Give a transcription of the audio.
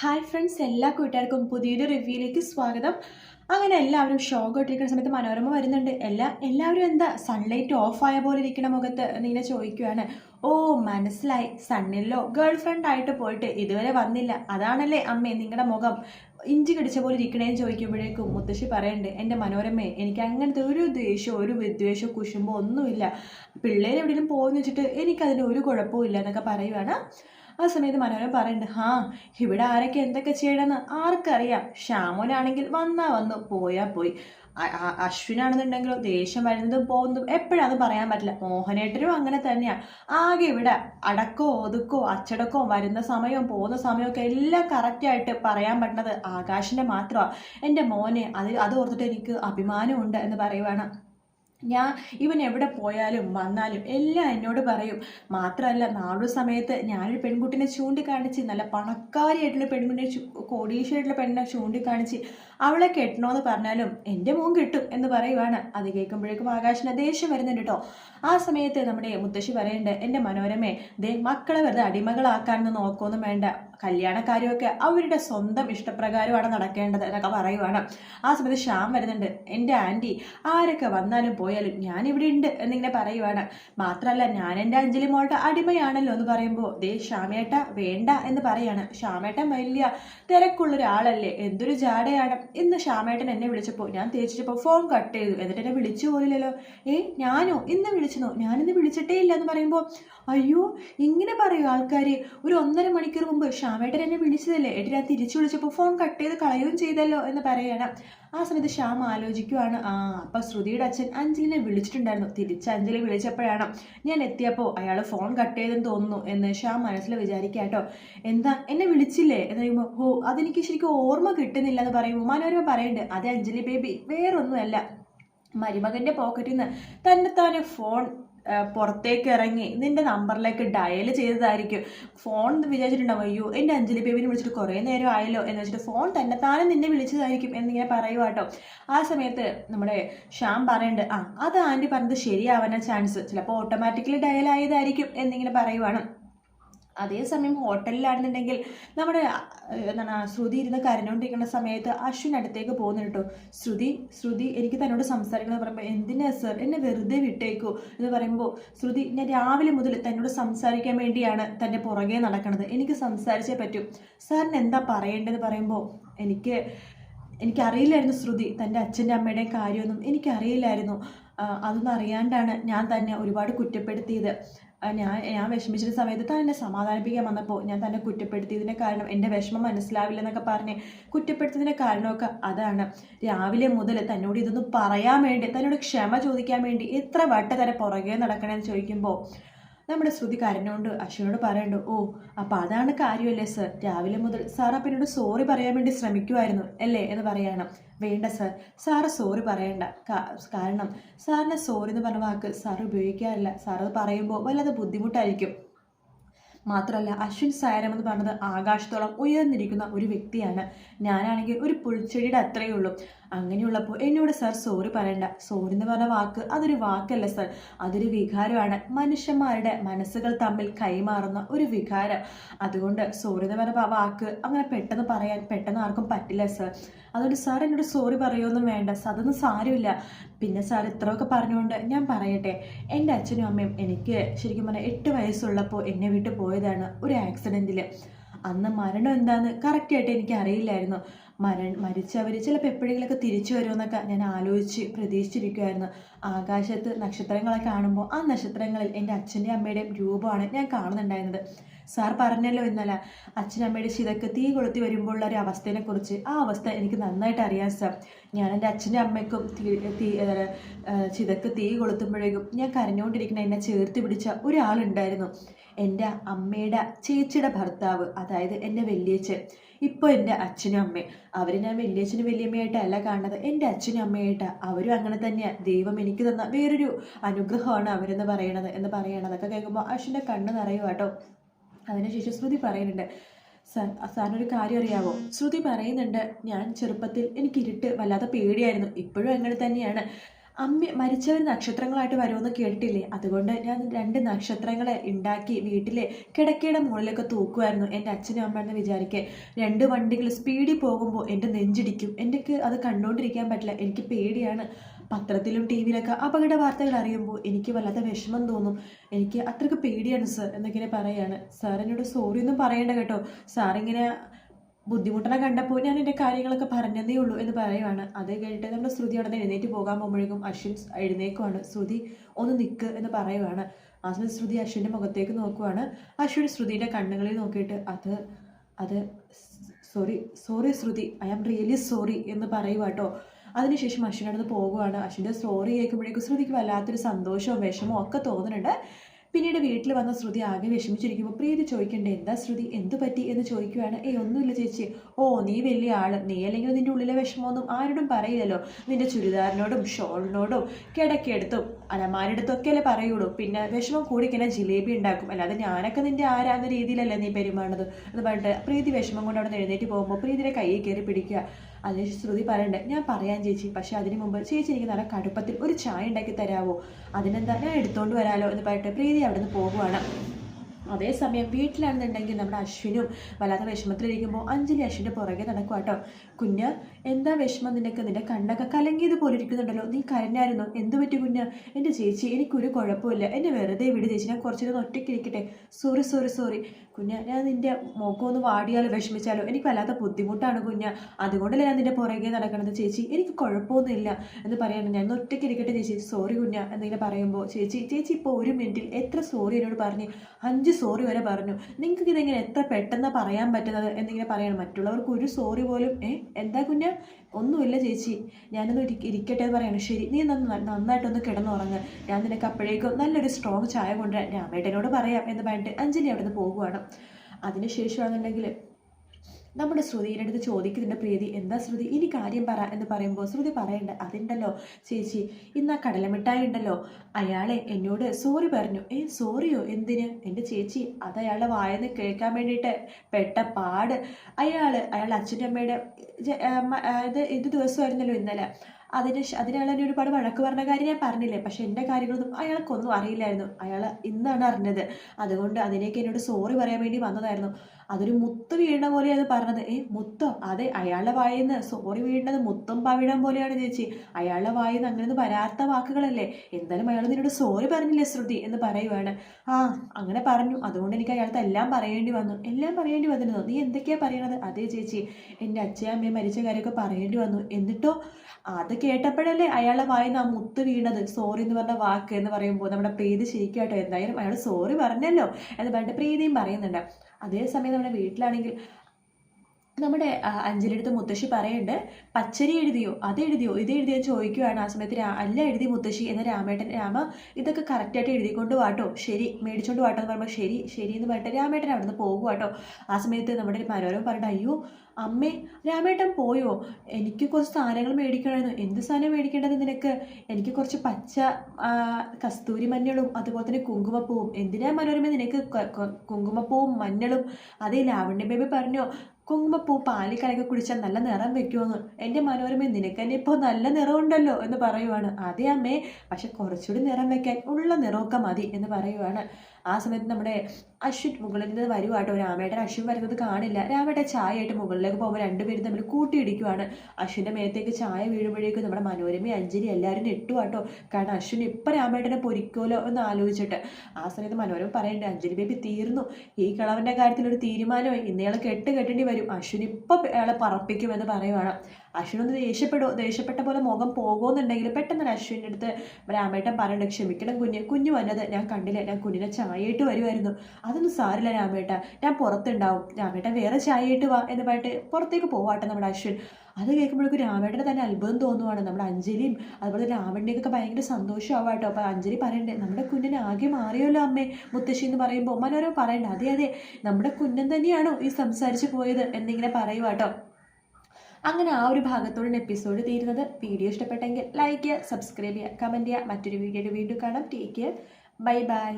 Hi friends എല്ലാ കൂട്ടുകാർക്കും പുതിയൊരു റിവ്യൂയിലേക്ക് സ്വാഗതം. അങ്ങനെ എല്ലാവരും ഷോക്ക് ഇട്ടിരിക്കുന്ന സമയത്ത് മനോരമ വരുന്നുണ്ട്. എല്ലാ എല്ലാവരും എന്താ സൺലൈറ്റ് ഓഫ് ആയ പോലെ ഇരിക്കുന്ന മുഖത്ത് നീന ചോദിക്കുകയാണ് ഓ മനസ്സിലായി. സണ്ണിലോ ഗേൾ ഫ്രണ്ട് ആയിട്ട് പോയിട്ട് ഇതുവരെ വന്നില്ല. അതാണല്ലേ അമ്മേ നിങ്ങളുടെ മുഖം. ഇഞ്ചി കടിച്ച പോലെ ഇരിക്കണേന്ന് ചോദിക്കുമ്പോഴേക്കും മുത്തശ്ശി പറയണ്ട് എന്റെ മനോരമയെ എനിക്ക് അങ്ങനത്തെ ഒരു ദേഷ്യമോ ഒരു വിദ്വേഷമോ കുശുമ്പോ ഒന്നുമില്ല. പിള്ളേരെവിടെയും പോകുന്ന വെച്ചിട്ട് എനിക്കതിന് ഒരു കുഴപ്പവും ഇല്ല എന്നൊക്കെ പറയുവാണ്. ആ സമയത്ത് മനോരമ പറയുന്നുണ്ട് ഹാ ഇവിടെ ആരൊക്കെ എന്തൊക്കെ ചെയ്യണമെന്ന് ആർക്കറിയാം. ശ്യാമോനാണെങ്കിൽ വന്നാ വന്നു പോയാ പോയി. അശ്വിനാണെന്നുണ്ടെങ്കിലും ദേഷ്യം വരുന്നതും പോകുന്നതും എപ്പോഴാന്ന് പറയാൻ പറ്റില്ല. മോഹനേട്ടനും അങ്ങനെ തന്നെയാണ് ആകെ ഇവിടെ അടക്കോ ഒതുക്കോ അച്ചടക്കോ വരുന്ന സമയവും പോകുന്ന സമയവും ഒക്കെ എല്ലാം കറക്റ്റായിട്ട് പറയാൻ പറ്റുന്നത് ആകാശിന്റെ മാത്രമാണ് എന്റെ മോനെ അത് അത് ഓർത്തിട്ട് എനിക്ക് അഭിമാനമുണ്ട് എന്ന് പറയുവാണ്. ഞാൻ ഇവൻ എവിടെ പോയാലും വന്നാലും എല്ലാം എന്നോട് പറയും. മാത്രമല്ല നാളൊരു സമയത്ത് ഞാനൊരു പെൺകുട്ടിനെ ചൂണ്ടിക്കാണിച്ച് നല്ല പണക്കാരിയായിട്ടുള്ള പെൺകുട്ടിനെ കോടീശ്വരായിട്ടുള്ള പെണ്ണിനെ ചൂണ്ടിക്കാണിച്ച് അവളെ കെട്ടണമെന്ന് പറഞ്ഞാലും എന്റെ മോൻ കിട്ടും എന്ന് പറയുവാണ്. അത് കേൾക്കുമ്പോഴേക്കും ആകാശിന് ദേഷ്യം വരുന്നുണ്ട് കേട്ടോ ആ സമയത്ത് നമ്മുടെ മുത്തശ്ശി പറയുന്നുണ്ട് എന്റെ മനോരമേ ദേ മക്കളെ വെറുതെ അടിമകളാക്കാനൊന്നും നോക്കൊന്നും വേണ്ട. കല്യാണക്കാര്യമൊക്കെ അവരുടെ സ്വന്തം ഇഷ്ടപ്രകാരമാണ് നടക്കേണ്ടത് എന്നൊക്കെ പറയുവാണ്. ആ സമയത്ത് ശ്യാം വരുന്നുണ്ട് എന്റെ ആന്റി ആരൊക്കെ വന്നാലും പോയാലും ഞാൻ ഇവിടെ ഉണ്ട് എന്നിങ്ങനെ പറയുവാണ്. മാത്രമല്ല ഞാൻ എന്റെ അഞ്ജലി മോളുടെ അടിമയാണല്ലോ എന്ന് പറയുമ്പോൾ ദേ ശ്യാമേട്ട വേണ്ട എന്ന് പറയാണ്. ശ്യാമേട്ടൻ വലിയ തിരക്കുള്ളൊരാളല്ലേ എന്തൊരു ജാടയാണ്. ഇന്ന് ശ്യാമേട്ടൻ എന്നെ വിളിച്ചപ്പോൾ ഞാൻ തേച്ചിട്ടപ്പോൾ ഫോൺ കട്ട് ചെയ്തു. എന്നിട്ട് എന്നെ വിളിച്ചു പോലില്ലല്ലോ. ഏ ഞാനോ? ഇന്ന് വിളിച്ചെന്നോ? ഞാനിന്ന് വിളിച്ചിട്ടേ ഇല്ല എന്ന് പറയുമ്പോൾ അയ്യോ ഇങ്ങനെ പറയൂ ആൾക്കാർ ഒരു ഒന്നര മണിക്കൂർ മുമ്പ് ശ്യാമേട്ടൻ എന്നെ വിളിച്ചതല്ലേ? എന്നിട്ട് ഞാൻ തിരിച്ചു വിളിച്ചപ്പോൾ ഫോൺ കട്ട് ചെയ്ത് കളയുകയും ചെയ്തല്ലോ എന്ന് പറയണം. ആ സമയത്ത് ശ്യാം ആലോചിക്കുവാണ് ആ അപ്പം ശ്രുതിയുടെ അച്ഛൻ അഞ്ജലിനെ വിളിച്ചിട്ടുണ്ടായിരുന്നു. തിരിച്ച് അഞ്ജലി വിളിച്ചപ്പോഴാണ് ഞാൻ എത്തിയപ്പോൾ അയാൾ ഫോൺ കട്ട് ചെയ്തെന്ന് തോന്നുന്നു എന്ന് ശ്യാം മനസ്സിൽ വിചാരിക്കാട്ടോ എന്താ എന്നെ വിളിച്ചില്ലേ? എന്ന് പറയുമ്പോൾ ഓ അതെനിക്ക് ശരിക്കും ഓർമ്മ കിട്ടുന്നില്ല എന്ന് പറയുമ്പോൾ മനോരമ പറയുന്നുണ്ട്. അതെ അഞ്ജലി ബേബി വേറൊന്നുമല്ല. മരുമകന്റെ പോക്കറ്റിൽ നിന്ന് തന്നെത്താനെ ഫോൺ പുറത്തേക്ക് ഇറങ്ങി നിന്റെ നമ്പറിലേക്ക് ഡയൽ ചെയ്തതായിരിക്കും. ഫോൺ വിചാരിച്ചിട്ടുണ്ടാവും അയ്യോ എന്റെ അഞ്ജലി ബേബിനെ വിളിച്ചിട്ട് കുറേ നേരം ആയല്ലോ എന്ന് വെച്ചിട്ട് ഫോൺ തന്നെ തന്നെത്താനെ നിന്നെ വിളിച്ചതായിരിക്കും എന്നിങ്ങനെ പറയുക കേട്ടോ ആ സമയത്ത് നമ്മുടെ ശ്യാം പറയുന്നുണ്ട് ആ അത് ആന്റി പറഞ്ഞത് ശരിയാവാനാ ചാൻസ് ചിലപ്പോൾ ഓട്ടോമാറ്റിക്കലി ഡയൽ ആയതായിരിക്കും എന്നിങ്ങനെ പറയുവാണ്. അതേസമയം ഹോട്ടലിലാണെന്നുണ്ടെങ്കിൽ നമ്മുടെ എന്താണ് ശ്രുതി ഇരുന്ന് കരഞ്ഞുകൊണ്ടിരിക്കുന്ന സമയത്ത് അശ്വിൻ അടുത്തേക്ക് പോകുന്നു കേട്ടോ. ശ്രുതി ശ്രുതി എനിക്ക് തന്നോട് സംസാരിക്കണമെന്ന് പറയുമ്പോൾ എന്തിനാ സർ? എന്നെ വെറുതെ വിട്ടേക്കോ? എന്ന് പറയുമ്പോൾ ശ്രുതി ഞാൻ രാവിലെ മുതൽ തന്നോട് സംസാരിക്കാൻ വേണ്ടിയാണ് തന്റെ പുറകെ നടക്കുന്നത് എനിക്ക് സംസാരിച്ചേ പറ്റൂ. സാറിന് എന്താ പറയേണ്ടതെന്ന് പറയുമ്പോൾ എനിക്ക് എനിക്കറിയില്ലായിരുന്നു ശ്രുതി തന്റെ അച്ഛന്റെ അമ്മയുടെയും കാര്യമൊന്നും. എനിക്കറിയില്ലായിരുന്നു. അതൊന്നും അറിയാണ്ടാണ് ഞാൻ തന്നെ ഒരുപാട് കുറ്റപ്പെടുത്തിയത്. ഞാൻ ഞാൻ വിഷമിച്ചിരുന്ന സമയത്ത് താൻ എന്നെ സമാധാനിപ്പിക്കാൻ വന്നപ്പോൾ ഞാൻ തന്നെ കുറ്റപ്പെടുത്തിയതിന്റെ കാരണം എന്റെ വിഷമം മനസ്സിലാവില്ല എന്നൊക്കെ പറഞ്ഞ് കുറ്റപ്പെടുത്തിയതിന്റെ കാരണമൊക്കെ അതാണ്. രാവിലെ മുതൽ തന്നോട് ഇതൊന്നും പറയാൻ വേണ്ടി തന്നോട് ക്ഷമ ചോദിക്കാൻ വേണ്ടി എത്ര വട്ട തന്നെ പുറകെ നടക്കണമെന്ന് ചോദിക്കുമ്പോൾ നമ്മുടെ ശ്രുതി കരഞ്ഞുകൊണ്ട് അശ്വിനോട് പറയണ്ടു ഓ അപ്പം അതാണ് കാര്യമല്ലേ സർ രാവിലെ മുതൽ സാർ അപ്പം എന്നോട് സോറി പറയാൻ വേണ്ടി ശ്രമിക്കുമായിരുന്നു അല്ലേ? എന്ന് പറയണം. വേണ്ട സർ സാറ് സോറി പറയണ്ട. കാരണം സാറിന് സോറി എന്ന് പറഞ്ഞ വാക്ക് സാർ ഉപയോഗിക്കാറില്ല. സാർ അത് പറയുമ്പോൾ വല്ലാതെ ബുദ്ധിമുട്ടായിരിക്കും. മാത്രമല്ല അശ്വിൻ സാരം എന്ന് പറഞ്ഞത് ആകാശത്തോളം ഉയർന്നിരിക്കുന്ന ഒരു വ്യക്തിയാണ്. ഞാനാണെങ്കിൽ ഒരു പുൽച്ചെടിയുടെ അത്രയേ ഉള്ളൂ. അങ്ങനെയുള്ളപ്പോൾ എന്നോട് സർ സോറി പറയണ്ട. സോറി എന്ന് പറഞ്ഞ വാക്ക് അതൊരു വാക്കല്ല സർ അതൊരു വികാരമാണ്. മനുഷ്യന്മാരുടെ മനസ്സുകൾ തമ്മിൽ കൈമാറുന്ന ഒരു വികാരം. അതുകൊണ്ട് സോറി എന്ന് പറഞ്ഞ വാക്ക് അങ്ങനെ പെട്ടെന്ന് പറയാൻ പെട്ടെന്ന് ആർക്കും പറ്റില്ല സാർ അതുകൊണ്ട് സാർ എന്നോട് സോറി പറയുമൊന്നും വേണ്ട. അതൊന്നും സാരമില്ല. പിന്നെ സാർ ഇത്രയൊക്കെ പറഞ്ഞുകൊണ്ട് ഞാൻ പറയട്ടെ. എന്റെ അച്ഛനും അമ്മയും എനിക്ക് ശരിക്കും പറഞ്ഞാൽ എട്ട് വയസ്സുള്ളപ്പോൾ എന്നെ വിട്ട് പോയതാണ് ഒരു ആക്സിഡന്റിൽ അന്ന് മരണം എന്താണെന്ന് കറക്റ്റായിട്ട് എനിക്ക് അറിയില്ലായിരുന്നു മര മരിച്ചവർ ചിലപ്പോൾ എപ്പോഴെങ്കിലുമൊക്കെ തിരിച്ചു വരുമെന്നൊക്കെ ഞാൻ ആലോചിച്ച് പ്രതീക്ഷിച്ചിരിക്കുമായിരുന്നു ആകാശത്ത് നക്ഷത്രങ്ങളെ കാണുമ്പോൾ ആ നക്ഷത്രങ്ങളിൽ എന്റെ അച്ഛന്റെയും അമ്മയുടെയും രൂപമാണ് ഞാൻ കാണുന്നുണ്ടായിരുന്നത്. സാർ പറഞ്ഞല്ലോ ഇന്നലെ അച്ഛനമ്മയുടെ ചിതക്ക് തീ കൊളുത്തി വരുമ്പോഴുള്ള ഒരു അവസ്ഥയെക്കുറിച്ച്. ആ അവസ്ഥ എനിക്ക് നന്നായിട്ട് അറിയാം സാർ. ഞാൻ എന്റെ അച്ഛന്റെ അമ്മയ്ക്കും തീ തീ ചിതക്ക് തീ കൊളുത്തുമ്പോഴേക്കും ഞാൻ കരഞ്ഞുകൊണ്ടിരിക്കുന്ന എന്നെ ചേർത്ത് പിടിച്ച ഒരാളുണ്ടായിരുന്നു. എന്റെ അമ്മയുടെ ചേച്ചിയുടെ ഭർത്താവ് അതായത് എന്റെ വല്യച്ഛൻ. ഇപ്പോൾ എന്റെ അച്ഛനും അമ്മയും. അവർ ഞാൻ വല്യച്ഛനും വല്യമ്മയായിട്ടല്ല കാണുന്നത്. എന്റെ അച്ഛനും അമ്മയായിട്ട് അവരും അങ്ങനെ തന്നെയാണ് ദൈവം എനിക്ക് തന്ന വേറൊരു അനുഗ്രഹമാണ് അവരെന്ന് പറയണത് എന്ന് പറയണത്. അതൊക്കെ കേൾക്കുമ്പോൾ അശ്വിന്റെ കണ്ണ് നിറയും കേട്ടോ. അതിനുശേഷം ശ്രുതി പറയുന്നുണ്ട് സാർ സാറിനൊരു കാര്യം അറിയാവോ? ശ്രുതി പറയുന്നുണ്ട് ഞാൻ ചെറുപ്പത്തിൽ എനിക്ക് ഇരുട്ട് വല്ലാതെ പേടിയായിരുന്നു. ഇപ്പോഴും അങ്ങനെ തന്നെയാണ്. അമ്മ മരിച്ചവർ നക്ഷത്രങ്ങളായിട്ട് വരുമെന്ന് കേട്ടില്ലേ അതുകൊണ്ട് ഞാൻ രണ്ട് നക്ഷത്രങ്ങളെ ഉണ്ടാക്കി വീട്ടിലെ കിടക്കയുടെ മുകളിലൊക്കെ തൂക്കുമായിരുന്നു എന്റെ അച്ഛനും അമ്മയെന്ന് വിചാരിക്കെ. രണ്ട് വണ്ടികൾ സ്പീഡിൽ പോകുമ്പോൾ എന്റെ നെഞ്ചിടിക്കും. എനിക്ക് അത് കണ്ടുകൊണ്ടിരിക്കാൻ പറ്റില്ല. എനിക്ക് പേടിയാണ്. പത്രത്തിലും ടി വിയിലൊക്കെ അപകട വാർത്തകൾ അറിയുമ്പോൾ എനിക്ക് വല്ലാത്ത വിഷമം തോന്നും. എനിക്ക് അത്രയ്ക്ക് പേടിയാണ് സർ എന്നിങ്ങനെ പറയാണ്. സാർ എന്നോട് സോറി ഒന്നും പറയണ്ട കേട്ടോ. സാറിങ്ങനെ ബുദ്ധിമുട്ടണ കണ്ടപ്പോൾ ഞാൻ എന്റെ കാര്യങ്ങളൊക്കെ പറഞ്ഞതേ ഉള്ളൂ എന്ന് പറയുവാണ്. അത് കഴിഞ്ഞിട്ട് നമ്മുടെ ശ്രുതി അവിടെ എഴുന്നേറ്റ് പോകാൻ പോകുമ്പോഴേക്കും അശ്വിൻ എഴുന്നേക്കുവാണ് ശ്രുതി ഒന്ന് നിൽക്ക് എന്ന് പറയുവാണ്. ആ സമയത്ത് ശ്രുതി അശ്വിന്റെ മുഖത്തേക്ക് നോക്കുവാണ്. അശ്വിൻ ശ്രുതിയുടെ കണ്ണുകളിൽ നോക്കിയിട്ട് അത് അത് sorry sorry Shruti I am really sorry എന്ന് പറയുക കേട്ടോ അതിനുശേഷം പോവുകയാണ് പോകുവാണ്. അശ്വിന്റെ സോറി കേൾക്കുമ്പോഴേക്കും ശ്രുതിക്ക് വല്ലാത്തൊരു സന്തോഷവും വിഷമവും ഒക്കെ തോന്നുന്നുണ്ട്. പിന്നീട് വീട്ടിൽ വന്ന ശ്രുതി ആകെ വിഷമിച്ചിരിക്കുമ്പോൾ പ്രീതി ചോദിക്കണ്ടേ? എന്താ ശ്രുതി? എന്തു പറ്റി? എന്ന് ചോദിക്കുകയാണ് ഏയ് ഒന്നുമില്ല ചേച്ചി. ഓ നീ വലിയ ആൾ. നീ അല്ലെങ്കിൽ നിന്റെ ഉള്ളിലെ വിഷമമൊന്നും ആരോടും പറയില്ലല്ലോ. നിന്റെ ചുരിദാറിനോടും ഷോളിനോടും കിടക്കെടുത്തും അലമാരെടുത്തും അല്ലേ പറയുള്ളൂ. പിന്നെ വിഷമം കൂടിക്കന്നെ ജിലേബി ഉണ്ടാക്കും. അല്ലാതെ ഞാനൊക്കെ നിന്റെ ആരാന്ന രീതിയിലല്ലേ നീ പെരുമാറുന്നത്? എന്ന് പറഞ്ഞിട്ട് പ്രീതി വിഷമം കൊണ്ട് അവിടെ എഴുന്നേറ്റ് പോകുമ്പോൾ പ്രീതിയുടെ കയ്യിൽ കയറി പിടിക്കുക. അതിന് ശ്രുതി പറയണ്ടേ ഞാൻ പറയാം ചേച്ചി പക്ഷെ അതിന് മുമ്പ് ചേച്ചി എനിക്ക് നല്ല കടുപ്പത്തിൽ ഒരു ചായ ഉണ്ടാക്കി തരാമോ അതിനെന്താ ഞാൻ എടുത്തോണ്ട് വരാലോ? എന്ന് പറഞ്ഞിട്ട് പ്രീതി അവിടെ നിന്ന് പോകുവാണ്. അതേസമയം വീട്ടിലാണെന്നുണ്ടെങ്കിൽ നമ്മുടെ അശ്വിനും വല്ലാത്ത വിഷമത്തിലിരിക്കുമ്പോൾ അഞ്ജലി അശ്വിന്റെ പുറകെ നടക്കുക കേട്ടോ കുഞ്ഞ് എന്താ വിഷമം നിനക്ക്? നിന്റെ കണ്ണൊക്കെ കലങ്ങിയത് പോലെ ഇരിക്കുന്നുണ്ടല്ലോ നീ കരഞ്ഞായിരുന്നു? എന്തു പറ്റി കുഞ്ഞ്? എന്റെ ചേച്ചി എനിക്കൊരു കുഴപ്പമില്ല എന്നെ വെറുതെ വിട് ചേച്ചി. ഞാൻ കുറച്ചു ഒറ്റയ്ക്ക് ഇരിക്കട്ടെ. സോറി സോറി സോറി കുഞ്ഞ് ഞാൻ നിന്റെ മുഖം വാടിയാലോ വിഷമിച്ചാലോ? എനിക്ക് വല്ലാത്ത ബുദ്ധിമുട്ടാണ് കുഞ്ഞ്. അതുകൊണ്ടല്ലേ ഞാൻ നിന്റെ പുറകെ നടക്കണത് ചേച്ചി. എനിക്ക് കുഴപ്പമൊന്നുമില്ല എന്ന് പറയാണ്. ഞാൻ ഒറ്റയ്ക്ക് ഇരിക്കട്ടെ ചേച്ചി. സോറി കുഞ്ഞ എന്നിങ്ങനെ പറയുമ്പോൾ ചേച്ചി ചേച്ചി ഇപ്പോൾ ഒരു മിനിറ്റിൽ എത്ര സോറി എന്നോട് പറഞ്ഞ് അഞ്ച് സോറി വരെ പറഞ്ഞു. നിങ്ങൾക്ക് ഇതെങ്ങനെ എത്ര പെട്ടെന്ന് പറയാൻ പറ്റുന്നത് എന്നിങ്ങനെ പറയണം. മറ്റുള്ളവർക്ക് ഒരു സോറി പോലും ഏ എന്താ കുഞ്ഞ? ഒന്നുമില്ല ചേച്ചി. ഞാനൊന്ന് ഇരിക്കട്ടെ എന്ന് പറയണം. ശരി നീ നന്ന് നന്നായിട്ടൊന്ന് കിടന്നുറങ്ങ്. ഞാൻ നിനക്ക് അപ്പോഴേക്കും നല്ലൊരു സ്ട്രോങ് ചായ കൊണ്ടുവരാൻ രാമേട്ടനോട് പറയാം എന്ന് പറഞ്ഞിട്ട് അഞ്ജലി അവിടെ നിന്ന് പോകുവാണ്. അതിനുശേഷമാണെന്നുണ്ടെങ്കിൽ നമ്മുടെ ശ്രുതിയുടെ അടുത്ത് ചോദിക്കുന്നുണ്ട് പ്രീതി എന്താ ശ്രുതി? ഇനി കാര്യം പറ എന്ന് പറയുമ്പോൾ ശ്രുതി പറയണ്ട അതുണ്ടല്ലോ ചേച്ചി ഇന്ന് ആ കടലമിഠായി ഉണ്ടല്ലോ. അയാളെ എന്നോട് സോറി പറഞ്ഞു. ഏ സോറിയോ എന്തിന്? എന്റെ ചേച്ചി അത് അയാളുടെ വായെന്ന് കേൾക്കാൻ വേണ്ടിയിട്ട് പെട്ട പാട്. അയാൾ അയാളുടെ അച്ഛന്റെ അമ്മയുടെ ഇത് ഇത് ദിവസമായിരുന്നല്ലോ ഇന്നലെ. അതിന് ശ- അതിന് അയാൾ എന്നെ ഒരുപാട് വഴക്ക് പറഞ്ഞ കാര്യം ഞാൻ പറഞ്ഞില്ലേ? പക്ഷെ എന്റെ കാര്യങ്ങളൊന്നും അയാൾക്കൊന്നും അറിയില്ലായിരുന്നു. അയാൾ ഇന്നാണ് അറിഞ്ഞത്. അതുകൊണ്ട് അതിനേക്ക് എന്നോട് സോറി പറയാൻ വേണ്ടി വന്നതായിരുന്നു. അതൊരു മുത്ത് വീഴണ പോലെയാണ് പറഞ്ഞത്. ഏ മുത്തോ? അതെ അയാളുടെ വായിന്ന് സോറി വീഴുന്നത് മുത്തും പവിഴം പോലെയാണ് ചേച്ചി. അയാളുടെ വായിന്ന് അങ്ങനെ ഒന്നും വരാത്ത വാക്കുകളല്ലേ? എന്തായാലും അയാൾ നിന്നോട് സോറി പറഞ്ഞില്ലേ ശ്രുതി എന്ന് പറയുവാണ്. ആ അങ്ങനെ പറഞ്ഞു. അതുകൊണ്ട് എനിക്ക് അയാളത്തെ എല്ലാം പറയേണ്ടി വന്നു. എല്ലാം പറയേണ്ടി വന്നിരുന്നു? നീ എന്തൊക്കെയാ പറയണത്? അതെ ചേച്ചി. എന്റെ അച്ഛയും അമ്മയും മരിച്ച കാര്യമൊക്കെ പറയേണ്ടി വന്നു. എന്നിട്ടോ അത് കേട്ടപ്പോഴല്ലേ അയാളെ വായിന്ന് ആ മുത്ത് വീണത്. സോറി എന്ന് പറഞ്ഞ വാക്ക് എന്ന് പറയുമ്പോൾ നമ്മുടെ പ്രീതി ശരിക്കായിട്ടോ എന്തായാലും അയാൾ സോറി പറഞ്ഞല്ലോ എന്ന് പറഞ്ഞിട്ട് പ്രീതിയും പറയുന്നുണ്ട്. അതേസമയം നമ്മുടെ വീട്ടിലാണെങ്കിൽ നമ്മുടെ അഞ്ജലിയുടെ മുത്തശ്ശി പറയുന്നുണ്ട് പച്ചരി എഴുതിയോ? അത് എഴുതിയോ? ഇത് എഴുതിയോ? ചോദിക്കുകയാണ് ആ സമയത്ത് അല്ല എഴുതി മുത്തശ്ശി. എന്ന രാമേട്ടൻ രാമ ഇതൊക്കെ കറക്റ്റായിട്ട് എഴുതിക്കൊണ്ട് വാട്ടോ? ശരി മേടിച്ചോണ്ട് വാട്ടോ എന്ന് പറയുമ്പോൾ ശരി ശരി എന്ന് പറഞ്ഞിട്ട് രാമേട്ടൻ അവിടെ നിന്ന് പോകും ആ സമയത്ത് നമ്മുടെ മനോരമ പറഞ്ഞിട്ട് അയ്യോ അമ്മേ രാമേട്ടൻ പോയോ? എനിക്ക് കുറച്ച് സാധനങ്ങൾ മേടിക്കണമായിരുന്നു. എന്ത് സാധനം മേടിക്കേണ്ടത് നിനക്ക്? എനിക്ക് കുറച്ച് പച്ച കസ്തൂരി മഞ്ഞളും അതുപോലെ തന്നെ കുങ്കുമപ്പൂവും. എന്തിനാ മനോരമ നിനക്ക് കുങ്കുമപ്പൂവും മഞ്ഞളും? അതേ ലാവണ്യ ബേബി പറഞ്ഞോ കുങ്കുമപ്പൂ പാലിൽ കലക്കി കുടിച്ചാൽ നല്ല നിറം വെക്കുമെന്ന്. എന്റെ മനോരമ നിനക്ക് തന്നെ ഇപ്പോൾ നല്ല നിറമുണ്ടല്ലോ എന്ന് പറയുവാണ്. അതേ അമ്മേ പക്ഷെ കുറച്ചുകൂടി നിറം വെക്കാൻ ഉള്ള നിറമൊക്കെ മതി എന്ന് പറയുവാണ്. ആ സമയത്ത് നമ്മുടെ അശ്വിൻ മുകളിൽ നിന്ന് വരുവാട്ടോ. രാമേട്ടൻ അശ്വിൻ വരുന്നത് കാണില്ല. രാമേട്ടൻ ചായ ആയിട്ട് മുകളിലേക്ക് പോകുമ്പോൾ രണ്ടുപേരും തമ്മിൽ കൂട്ടിയിടിക്കുവാണ്. അശ്വിന്റെ മേത്തേക്ക് ചായ വീഴുമ്പോഴേക്കും നമ്മുടെ മനോരമ അഞ്ജലി എല്ലാവരും നെട്ടുവാട്ടോ കാരണം അശ്വിൻ ഇപ്പം രാമേട്ടനെ പൊരിക്കുമല്ലോ എന്ന് ആലോചിച്ചിട്ട്. ആ സമയത്ത് മനോരമ പറയണ്ടേ അഞ്ജലി ബേബി തീർന്നു. ഈ കിളവന്റെ കാര്യത്തിൽ ഒരു തീരുമാനമായി ഇന്നയാളെ കെട്ട് കെട്ടേണ്ടി വരും. അശ്വിൻ ഇപ്പം അയാളെ പറപ്പിക്കുമെന്ന് പറയുവാണ്. അശ്വിൻ ഒന്ന് ദേഷ്യപ്പെടുമോ ദേഷ്യപ്പെട്ട പോലെ മുഖം പോകുമെന്നുണ്ടെങ്കിൽ പെട്ടെന്ന് തന്നെ അശ്വിന്റെ അടുത്ത് രാമേട്ടൻ പറയണ്ട ക്ഷമിക്കണം കുഞ്ഞ് കുഞ്ഞു വന്നത് ഞാൻ കണ്ടില്ല ഞാൻ കുഞ്ഞിനെ ചായയിട്ട് വരുമായിരുന്നു. അതൊന്നും സാരില്ല രാമേട്ട ഞാൻ പുറത്തുണ്ടാവും. രാമേട്ടൻ വേറെ ചായയിട്ട് വാ എന്ന് പറഞ്ഞിട്ട് പുറത്തേക്ക് പോവാട്ടെ നമ്മുടെ അശ്വിൻ. അത് കേൾക്കുമ്പോഴേക്കും രാമേട്ടന് തന്നെ അത്ഭുതം തോന്നുവാണ്. നമ്മുടെ അഞ്ജലിയും അതുപോലെ ലാവണ്യൊക്കെ ഭയങ്കര സന്തോഷമാവാട്ടോ. അപ്പോൾ അഞ്ജലി പറയണ്ടേ നമ്മുടെ കുഞ്ഞിന് ആകെ മാറിയല്ലോ അമ്മേ മുത്തശ്ശി എന്ന് പറയുമ്പോൾ മനോരമ പറയണ്ട അതെ അതെ നമ്മുടെ കുഞ്ഞൻ തന്നെയാണോ ഈ സംസാരിച്ച് പോയത്? എന്നിങ്ങനെ പറയുവാട്ടോ. അങ്ങനെ ആ ഒരു ഭാഗത്തോടെ എപ്പിസോഡ് തീരുന്നത് വീഡിയോ ഇഷ്ടപ്പെട്ടെങ്കിൽ ലൈക്ക് ചെയ്യുക സബ്സ്ക്രൈബ് ചെയ്യുക കമന്റ് ചെയ്യുക. മറ്റൊരു വീഡിയോയിൽ വീണ്ടും കാണാം. Take care bye bye